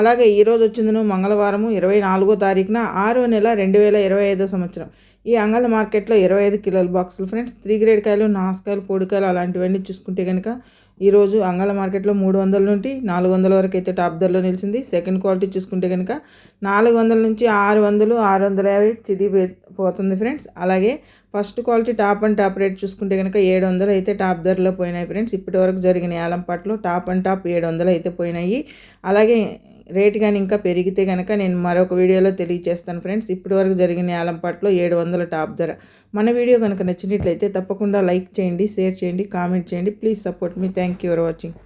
అలాగే ఈరోజు వచ్చిందను మంగళవారము ఇరవై నాలుగో తారీఖున ఆరో నెల రెండు వేల ఇరవై ఐదో సంవత్సరం. ఈ అంగళ మార్కెట్లో ఇరవై ఐదు కిలోల బాక్సులు. ఫ్రెండ్స్ త్రీ గ్రేడ్ కాయలు నాసుకాయలు పొడికాయలు అలాంటివన్నీ చూసుకుంటే కనుక ఈరోజు అంగళ మార్కెట్లో మూడు వందల నుండి నాలుగు వందల వరకు అయితే టాప్ ధరలో నిలిచింది. సెకండ్ క్వాలిటీ చూసుకుంటే కనుక నాలుగు వందల నుంచి ఆరు వందలు ఆరు వందల యాభై చిది పోతుంది ఫ్రెండ్స్. అలాగే first quality top and top rate చూసుకుంటే కనుక ఏడు వందలు అయితే టాప్ ధరలో పోయినాయి ఫ్రెండ్స్. ఇప్పటి వరకు జరిగిన యాలంపాట్లో టాప్ అండ్ టాప్ ఏడు వందలు అయితే పోయినాయి. అలాగే రేట్ కానీ ఇంకా పెరిగితే కనుక నేను మరొక వీడియోలో తెలియజేస్తాను ఫ్రెండ్స్. ఇప్పటి వరకు జరిగిన ఏలంపాట్లో ఏడు వందల టాప్ ధర. మన వీడియో కనుక నచ్చినట్లయితే తప్పకుండా లైక్ చేయండి షేర్ చేయండి కామెంట్ చేయండి. Please support me. Thank you for watching.